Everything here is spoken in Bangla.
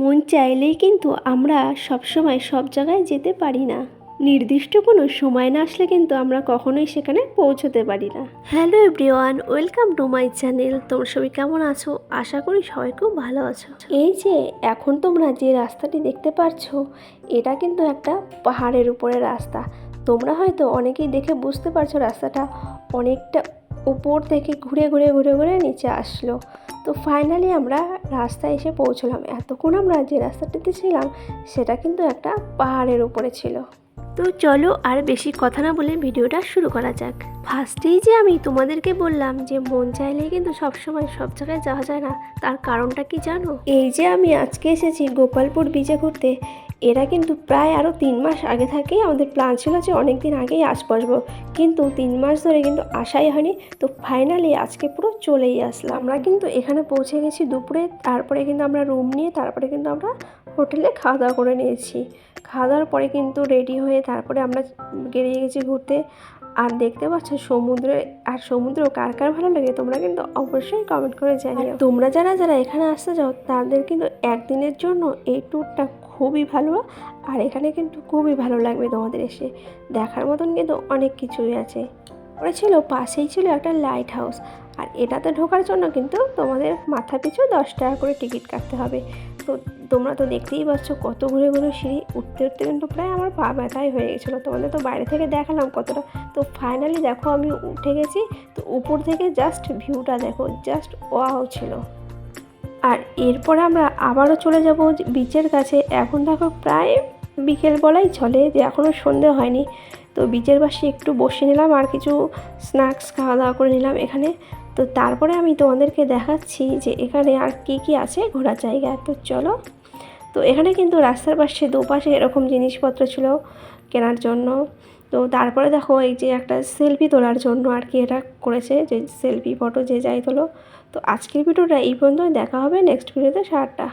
মন চাইলেই কিন্তু আমরা সবসময় সব জায়গায় যেতে পারি না। নির্দিষ্ট কোনো সময় না আসলে কিন্তু আমরা কখনোই সেখানে পৌঁছতে পারি না। Hello everyone, welcome to my channel. তোমরা সবাই কেমন আছো? আশা করি সবাই খুব ভালো আছো। এই যে, এখন তোমরা যে রাস্তাটি দেখতে পারছ, এটা কিন্তু একটা পাহাড়ের উপরে রাস্তা। তোমরা হয়তো অনেকেই দেখে বুঝতে পারছ রাস্তাটা অনেকটা উপর থেকে ঘুরে ঘুরে ঘুরে ঘুরে নিচে আসলো। তো ফাইনালি আমরা রাস্তায় এসে পৌঁছলাম। এতক্ষণ আমরা যে রাস্তাটিতে ছিলাম, সেটা কিন্তু একটা পাহাড়ের উপরে ছিল। তো চলো আর বেশি কথা না বলে ভিডিওটা শুরু করা যাক। ফার্স্টেই যে আমি তোমাদেরকে বললাম যে মন চাইলে কিন্তু সবসময় সব জায়গায় যাওয়া যায় না, তার কারণটা কি জানো? এই যে আমি আজকে এসেছি গোপালপুর বিচে ঘুরতে, এরা কিন্তু প্রায় আরও তিন মাস আগে থেকেই আমাদের প্ল্যান ছিল যে অনেক দিন আগেই আস বসবো কিন্তু তিন মাস ধরে কিন্তু আসাই হয়নি, তো ফাইনালি আজকে পুরো চলেই আসলাম। আমরা কিন্তু এখানে পৌঁছে গেছি দুপুরে, তারপরে কিন্তু আমরা রুম নিয়ে, তারপরে কিন্তু আমরা হোটেলে খাওয়া দাওয়া করে নিয়েছি। খাওয়া দাওয়ার পরে কিন্তু রেডি হয়ে তারপরে আমরা বেরিয়ে গেছি ঘুরতে। আর দেখতে পাচ্ছ সমুদ্রে আর সমুদ্র কার কার ভালো লাগে তোমরা কিন্তু অবশ্যই কমেন্ট করে জানিও। তোমরা যারা যারা এখানে আসতে চাও তাদের কিন্তু একদিনের জন্য এই ট্যুরটা খুবই ভালো আর এখানে কিন্তু খুবই ভালো লাগবে তোমাদের এসে। দেখার মতন কিন্তু অনেক কিছুই আছে। ওরা ছিল পাশেই ছিল একটা লাইট হাউস আর এটাতে ঢোকার জন্য কিন্তু তোমাদের মাথা পিছু দশ টাকা করে টিকিট কাটতে হবে। তো তোমরা তো দেখতেই পাচ্ছ কত ঘুরে ঘুরে সিঁড়ি, উঠতে উঠতে কিন্তু প্রায় আমার পা ব্যথাই হয়ে গেছিল। তোমাদের তো বাইরে থেকে দেখালাম কতটা। তো ফাইনালি দেখো আমি উঠে গেছি, তো উপর থেকে জাস্ট ভিউটা দেখো জাস্ট ওয়াও ছিল। আর এরপরে আমরা আবারও চলে যাব বিচের কাছে। এখন দেখো প্রায় বিকেল বলাই চলে, যে এখনও সন্ধে হয়নি। তো বিচের পাশে একটু বসে নিলাম আর কিছু স্ন্যাক্স খাওয়া দাওয়া করে নিলাম এখানে। তো তারপরে আমি তোমাদেরকে দেখাচ্ছি যে এখানে আর কি কি আছে ঘোরার জায়গা। তো চলো। তো এখানে কিন্তু রাস্তার পাশে দুপাশে এরকম জিনিসপত্র ছিল কেনার জন্য। তো তারপরে দেখো এই যে একটা সেলফি তোলার জন্য আর কি এটা করেছে, যে সেলফি, ফটো, যে যাই তোলো। তো আজকের ভিডিওটা এই পর্যন্ত দেখা হবে নেক্সট ভিডিওতে সারটা